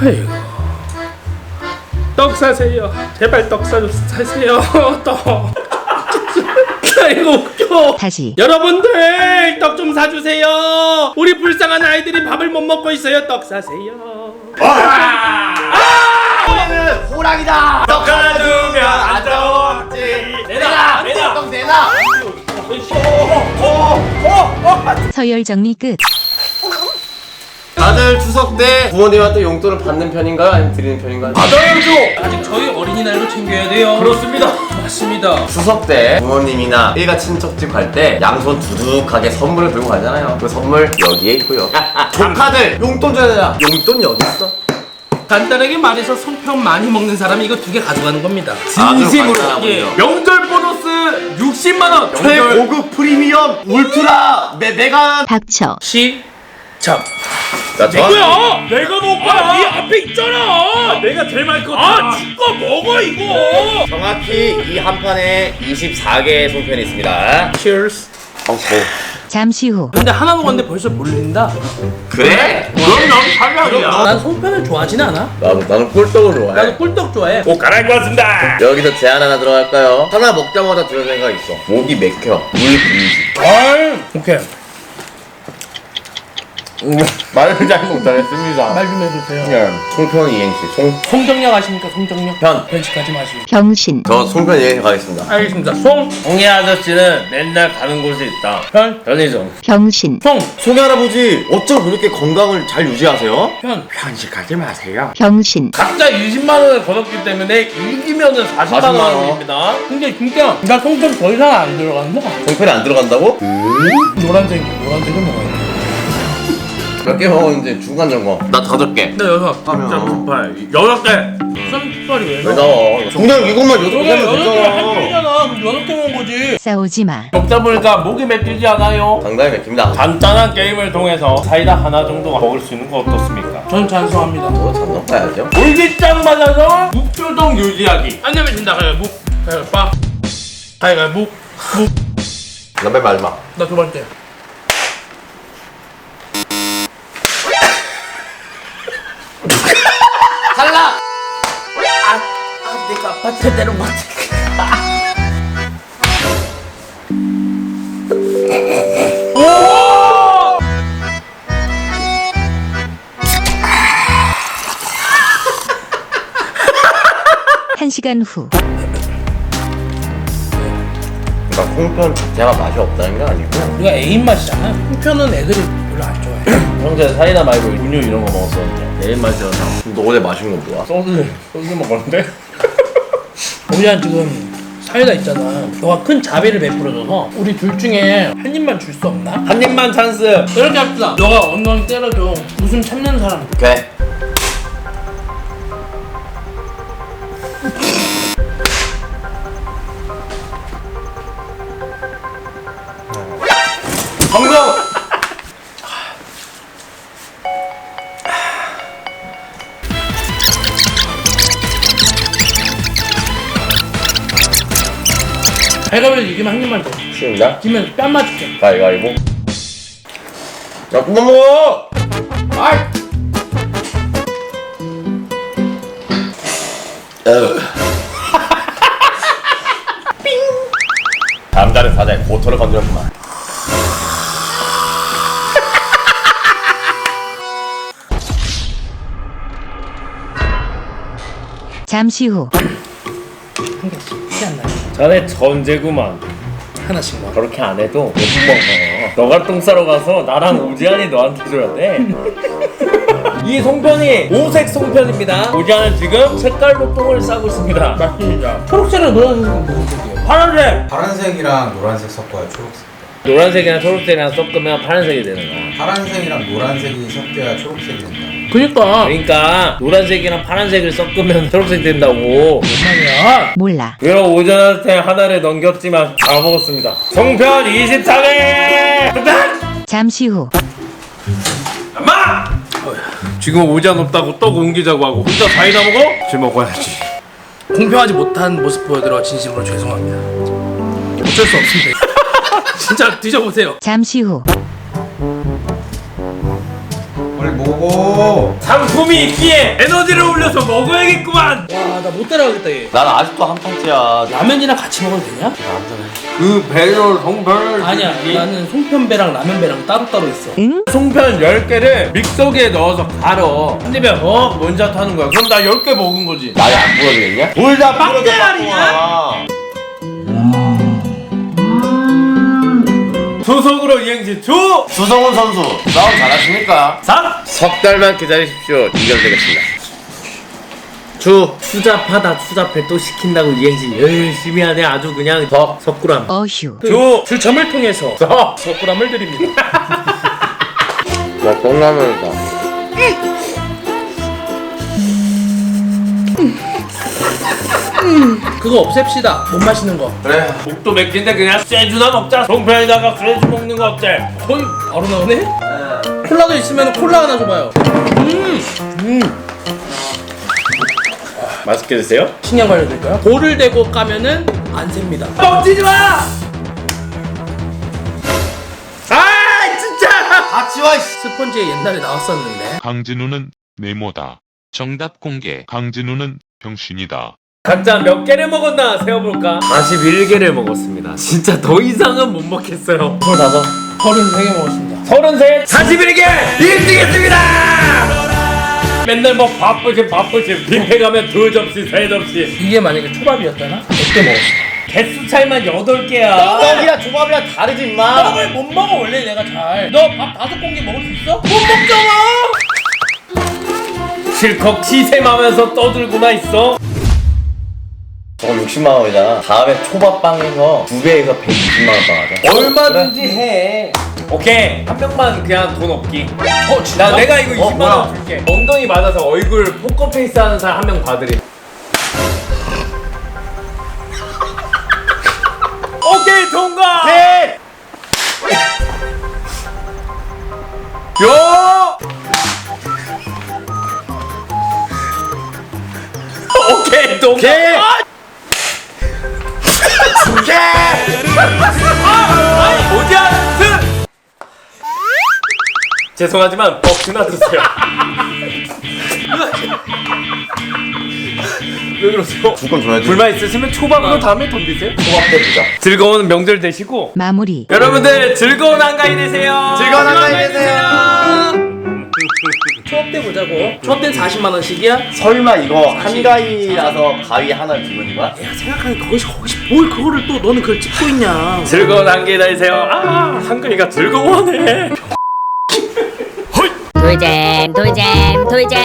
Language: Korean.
아이고. 떡 사세요. 제발 떡 사, 사세요. 떡. 아이고 웃겨. 다시. 여러분들 떡 좀 사주세요. 우리 불쌍한 아이들이 밥을 못 먹고 있어요. 떡 사세요. 우리는 호랑이다. 떡 하나 주면 안 좋지. 내놔, 내놔, 떡 내놔. 서열 정리 끝. 다들 추석 때 부모님한테 용돈을 받는 편인가요? 아니면 드리는 편인가요? 받아야죠. 아직 저희 어린이날도 챙겨야 돼요 그렇습니다. 맞습니다 추석 때 부모님이나 일가 친척집 갈 때 양손 두둑하게 선물을 들고 가잖아요. 그 선물 여기에 있고요. 조카들 용돈 줘야 되나? 용돈 여기 있어. 간단하게 말해서 송편 많이 먹는 사람이 이거 두 개 가져가는 겁니다 진심으로. 예. 명절 보너스 60만 원. 최고급 프리미엄 울트라 메 메가. 닥쳐. 시 작 자, 저 뭐야? 내가 먹고 네 앞에 있잖아. 내가 제일 많이 컸 아, 죽어 먹어 이거. 정확히 이 한 판에 24개의 송편이 있습니다. Cheers. 어, 잠시 후. 근데 하나 먹었는데 벌써 몰린다. 그래? 그럼 넌 탈락이야. 난 송편을 좋아하진 않아. 나도 나는 꿀떡을 좋아해. 나도 꿀떡 좋아해. 꼭 갈아입고 왔습니다. 여기서 제안 하나 들어갈까요? 하나 먹자마자 들은 생각 있어. 목이 맥혀. 물. 아, 오케이. 말을 잘못 잘했습니다. 말 좀 해주세요. 네, 송편 이행시 송. 송정역 아십니까? 송정역. 편. 편식하지 마시고. 병신. 저 송편 이행시 가겠습니다. 알겠습니다. 송, 홍예 아저씨는 맨날 가는 곳이 있다. 편, 편의점. 병신. 송, 송이 할아버지 어쩜 그렇게 건강을 잘 유지하세요? 편. 편식하지 마세요. 병신. 각자 20만 원을 걸었기 때문에 이기면은 40만 40만 원. 원입니다. 근데 진짜 나 송편 더 이상 안 들어간다. 송편이 안 들어간다고? 노란색, 노란색을 먹어야 돼. 몇 개 먹었는지 중간 점검. 나 다섯 개. 나 여섯. 그러면 빨 여섯 개. 쌈발이 왜 왜 나와? 나와? 그냥 이것만 여섯 개 하면. 그럼 여덟 개 먹은 거지. 싸우지 마. 먹다 보니까 목이 맺히지 않아요. 상당히 맥힙니다. 간단한 게임을 통해서 사이다 하나 정도 먹을 수 있는 거 어떻습니까? 전 찬성합니다. 저거 잠깐 봐야죠. 물기장 맞아서 묵조동 유지하기. 안 내면 진다. 가위가 묵. 묵. 그다음에 마지막. 나두 번째. 탈락. 내가 아파트 대로 못. 한 시간 후. 그러니까 송편 자체가 맛이 없다는 게 아니고 우리가 애인 맛이잖아. 송편은 애들이 별로 안 좋아해. 형제 사이다 말고 음료 이런 거 먹었었는데 내일 마시잖아. 너 어제 마신 거 뭐야? 소주 소주 먹었는데. 우리한 지금 사이다 있잖아. 너가 큰 자비를 베풀어줘서 우리 둘 중에 한 입만 줄 수 없나? 한 입만 찬스. 이렇게 합시다. 너가 엉덩이 때려줘. 웃음 참는 사람. 오케이. 가위바위보 이기면 한 입만 줘. 쉬운다? 지면 뺨 맞을게. 가위가위보. 야, 그만 먹어! 아이! 어. 남자는 사자의 고토를 건드렸구만. 잠시 후. 한 나게. 자네 전제구만. 하나씩 먹어. 그렇게 안 해도 못 먹어. 너가 똥 싸러 가서 나랑 오지안이 너한테 줘야 돼. 이 송편이 오색 송편입니다. 오지안은 지금 색깔로 똥을 싸고 있습니다. 맞습니다. 초록색이랑 노란색은 무슨 색이에요? 파란색! 파란색이랑 노란색 섞어야 초록색. 노란색이랑 초록색이랑 섞으면 파란색이 되는 거야. 파란색이랑 노란색이 섞여야 초록색이 된다. 그니까. 그러니까 노란색이랑 파란색을 섞으면 초록색 된다고. 얼마야? 몰라. 그럼 오전한테 하나를 넘겼지만 다 먹었습니다. 송편 24개! 잠시 후. 지금 오전 없다고 떡 옮기자고 하고 혼자 사이다 먹어? 술 먹어야지. 공평하지 못한 모습 보여드려 진심으로 죄송합니다. 어쩔 수 없습니다. 진짜 드셔보세요. 잠시 후. 빨리 먹어. 상품이 있기에 에너지를 올려서 먹어야겠구만 와 나 못 따라가겠다 얘 난 아직도 한 판째야. 라면이랑 같이 먹어도 되냐? 그 배를 성편을 아니야 나는 송편배랑 라면배랑 따로따로 있어 응? 송편 10개를 믹서기에 넣어서 갈어 한 입에 어? 먼저 타는 거야 그럼 나 10개 먹은 거지 나이 안 부러지겠냐? 뭘다 부러져 빡대가리냐? 소속으로 이행시 주! 주성훈 선수 싸움 잘하십니까? 3! 석 달만 기다리십시오. 이겨드리겠습니다. 주 추잡하다 추잡해 또 시킨다고 이행시 열심히 하네 아주 그냥 석 석구람 어휴. 주! 줄점을 통해서 석! 석구람을 드립니다 나 똥라면이다. 그거 없앱시다 못 마시는 거 그래. 목도 맥힌데 그냥 쇠주나 먹자 송편에다가 쇠주 먹는 거 어때? 거의 바로 나오네? 콜라도 있으면 콜라 하나 줘봐요 맛있게 드세요 식량 관련될까요? 볼을 대고 까면은 안 셉니다 뻥치지 마! 아 진짜! 같이 와. 씨. 스펀지에 옛날에 나왔었는데 강진우는 네모다. 정답 공개. 강진우는 병신이다. 각자 몇 개를 먹었나 세어볼까? 41개를 먹었습니다. 진짜 더 이상은 못 먹겠어요. 25 33개 먹었습니다. 33 41개! 1등했습니다! 맨날 뭐 바쁘지 바쁘지. 뷔페 가면 두 접시 세 접시. 이게 만약에 초밥이었다나? 몇개 먹었어? 개수 차이만 8개야. 떡이랑 조밥이랑 다르지 임마. 떡을 못 먹어 원래 내가 잘너 밥 다섯 공기 먹을 수 있어? 못 먹잖아! 실컷 시샘하면서 떠들고나 있어 저거 60만 원이잖아. 다음에 초밥빵에서 두 배에서 120만 원 빵 하자. 얼마든지 해 오케이 한 명만 그냥 돈 없기 어 진짜? 나 내가 이거 어, 20만 뭐야? 원 줄게 엉덩이 맞아서 얼굴 포커페이스 하는 사람 한 명 봐드림 오케이 통과 네. 요 오케이 통과 오케이. 아, 오디언스 죄송하지만 벅지나 드세요 왜 그러세요? 두건 줘야지. 불만 있으시면 초밥으로 다음에 덤비세요 초밥 때 주자. 즐거운 명절 되시고 마무리. 여러분들 즐거운 한가위 되세요 즐거운 한가위 되세요. 초밥 때 보자고. 초밥 때는 40만 원씩이야? 설마 이거 한가위라서 가위 하나 주는 거야? 야 생각하니 그것이 거기서 뭘 그거를 또 너는 그걸 찍고 있냐. 즐거운 한가위 되세요. 아 한가위가 즐거워하네. 돌잼 돌잼 돌잼